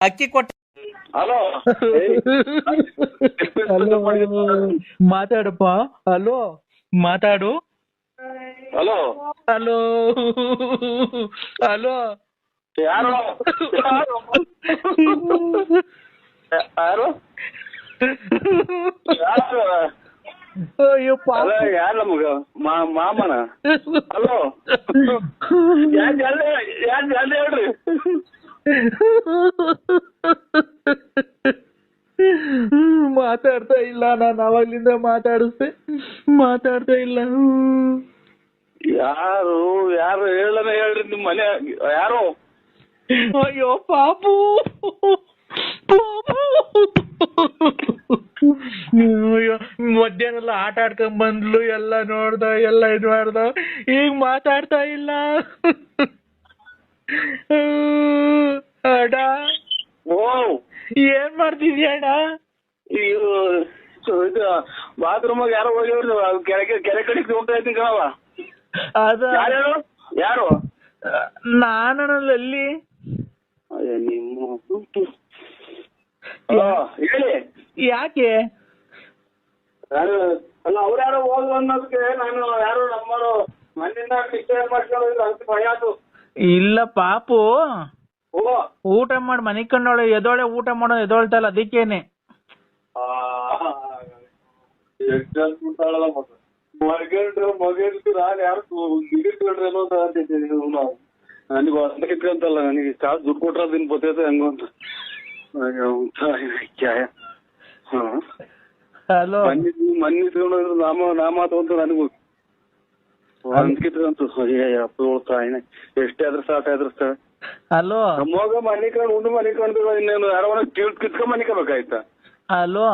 ಅಕ್ಕಿ ಕೊಟ್ಟ hello hello ಮಾತಾಡಪ್ಪ ಹಲೋ ಮಾತಾಡು ಹಲೋ ಹಲೋ ಹಲೋ ಯಾರು ಯಾರು ಯಾರು ಯಾರು ಅಯ್ಯೋ ಪಾಪ ಅಲ್ಲ ಯಾರು ನಮಗ ಮಾ ಮಾಮನ ಹಲೋ ಯಾರು ಜಲ್ದಿ ಯಾರು ಜಲ್ದಿ ಹೇಳ್ರಿ ಮಾತಾಡ್ತಾ ಇಲ್ಲ ನಾನು ಅವಾಗ್ಲಿಂದ ಮಾತಾಡಿಸ್ದೆ ಮಾತಾಡ್ತಾ ಇಲ್ಲ. ಯಾರು ಯಾರು ಹೇಳನ ಹೇಳ್ರಿ ನಿಮ್ ಮನೆ ಯಾರು? ಅಯ್ಯೋ ಪಾಪು. ಅಯ್ಯೋ ಮಧ್ಯಾಹ್ನ ಎಲ್ಲ ಆಟ ಆಡ್ಕೊಂಡ್ ಬಂದ್ಲು ಎಲ್ಲ ನೋಡ್ದ ಎಲ್ಲ ಇದ್ ಮಾಡ್ದ. ಈಗ ಮಾತಾಡ್ತಾ ಇಲ್ಲ. ಅಡ. ಓ. ಏನ್ ಮಾಡ್ತಿದ್ಯಾ ಅಣ್ಣ ಇದು ಇದು ಬಾತ್ರೂಮ್ ಯಾರೋ ಹೋಗಿವ್ರಿ ಕೆಳಗೆ ಕೆರೆ ಕಡೆ ಹೋಗ್ತಾ ಇದ್ದೀನಿ ಕಣವ ಅದ ಯಾರು? ಯಾರು ನಾನಲ್ಲಿ ಅಯ್ಯ, ನಿಮ್ಮ ಹೇಳಿ. ಯಾಕೆ? ಅಲ್ಲ ಅವ್ರು ಯಾರೋ ಹೋದ್ರು ಅನ್ನೋದಕ್ಕೆ ನಾನು ಯಾರು ನಮ್ಮರು ಮನೆಯಿಂದ ಡಿಸ್ಟರ್ಬ್ ಮಾಡ್ಕೊಳ್ಳೋದು ಅಂತ ಭಯ ಅದು. ಇಲ್ಲ ಪಾಪು. ಓ. ಊಟ ಮಾಡಿ ಮನೆ ಕಂಡವಳೆ ಎದೋಳೆ ಊಟ ಮಾಡೋ ಎದೋಳ್ತಲ್ಲ ಅದಕ್ಕೇನೆ. ಮಗಂಡ್ರು ಮಗಂಡ್ರು ನಾನು ಯಾರು ಗಿಡಿಟ್ಕೊಂಡ್ರೆ ಏನೋ ಅಂತ ಅಂತಿದ್ದೀನಿ ನಾವು ನನಗೆ ಹೊರಗೆ ಇಟ್ಕೊಂತಲ್ಲ ನನಗೆ ಕಾಸು ದುಡ್ಡು ಕೊಟ್ರೆ ದಿನ ಬರ್ತೈತೆ ಹಂಗ ಅಂತ. ಹಲೋ. ಮನ್ನಿ ಮನ್ನಿ ತಗೊಂಡ್ರು ನಾಮ ನಾಮ ತಗೊಂತ ನನಗೂ. ಅಪ್ಪ ತಾಯಿನ ಎಷ್ಟೇ ಆದ್ರೂ ಸಾಕು ಹಲೋ. ನಮ್ಮವಾಗ ಮನೆ ಕಂಡು ಉಂಡು ಮನೆ ಕಂಡು ಇನ್ನೇನು ಯಾರೋ ಕಿಟ್ಕೊಂಡ್ ಮನೆ ಕಬೇಕಾಯ್ತಾ ಹಲೋ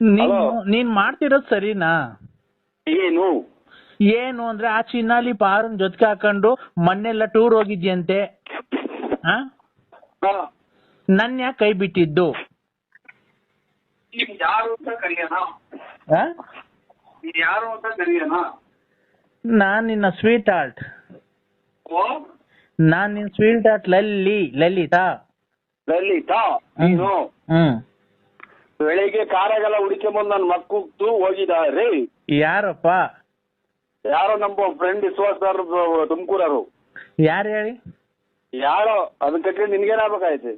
ನೀನ್. ನೀನ್ ಮಾಡ್ತಿರೋದ್ ಸರಿನಾ? ಏನು? ಏನು ಅಂದ್ರೆ ಆ ಚಿನ್ನಾಲಿ ಪಾರನ್ ಜೊತೆಗೆ ಹಾಕೊಂಡು ಮೊನ್ನೆಲ್ಲ ಟೂರ್ ಹೋಗಿದ್ಯಂತೆ. ನನ್ ಯಾಕೆ ಕೈ ಬಿಟ್ಟಿದ್ದು? ಯಾರು ಅಂತ ಕರಿಯೋಣ ಆ? ನೀವ್ ಯಾರು ಅಂತ ಕರಿಯೋಣ ನಾನ್ ನಿನ್ನ ಸ್ವೀಟ್ ಆರ್ಟ್ ನಾನ್ ನಿನ್ ಸ್ವೀಟ್ ಆರ್ಟ್ ಲಲ್ಲಿ ಲಲಿತಾ. ಲಲಿತಾ? ನೀನು? ಹ್ಮ್. ಬೆಳಿಗ್ಗೆ ಕಾರಾಗೆಲ್ಲ ಹುಡುಕೊಂಬಂದು ನನ್ನ ಮಕ್ಕಳು ಹೋಗಿದಾರೆ. ಯಾರಪ್ಪ? ಯಾರೋ ನಮ್ಮ ಫ್ರೆಂಡ್ ವಿಶ್ವಾಸ ಸರ್ ತುಮಕೂರರು ಯಾರು ಹೇಳಿ? ಯಾರೋ ಅದನ್ನ ಕಟ್ಟಿ ನಿನ್ಗೇನಾಗ್ಬೇಕಾಯ್ತು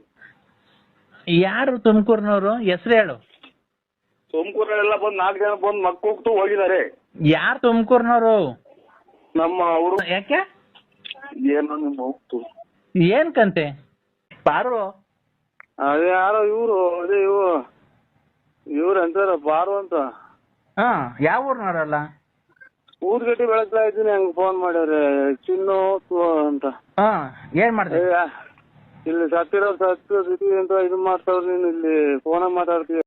ಯಾರು ತುಮಕೂರ್ನವ್ರು? ಹೆಸರು ಹೇಳು. ತುಮಕೂರಲ್ಲೆಲ್ಲ ಬಂದು ನಾಲ್ಕು ಜನ ಬಂದು ಮಕ್ಕಳು ಹೋಗಿದ್ದಾರೆ ಯಾರು ತುಮಕೂರ್ನವ್ರು? ನಮ್ಮ ಅವರು ಯಾಕೆ? ಏನೋ ನಿಮ್ಮ ಹೋಗ್ತು ಏನ್ ಕಂತೆ? ಪಾರು ಅದೇ ಯಾರೋ ಇವರು ಅದೇ ಇವು ಇವ್ರು ಅಂತಾರ ಬಾರು ಅಂತ. ಹಾ ಯಾವ ಊರ್ನವ್ರಲ್ಲ ಊದ್ಗಟ್ಟಿ ಬೆಳಗ್ತಾ ಇದ್ದೀನಿ ಹಂಗ ಫೋನ್ ಮಾಡ್ಯಾರೆ ಚಿನ್ನು ತು ಅಂತ. ಹಾ ಏನ್ ಏ, ಮಾಡ್ದೆ ಇಲ್ಲಿ ಸತ್ತಿರೋ ಸತ್ತು ಸಿಟಿ ಅಂತ ಇದು ಮಾಡ್ತಾವ್ರ ನೀನು ಇಲ್ಲಿ ಫೋನ್ ಮಾತಾಡ್ತೀಯ?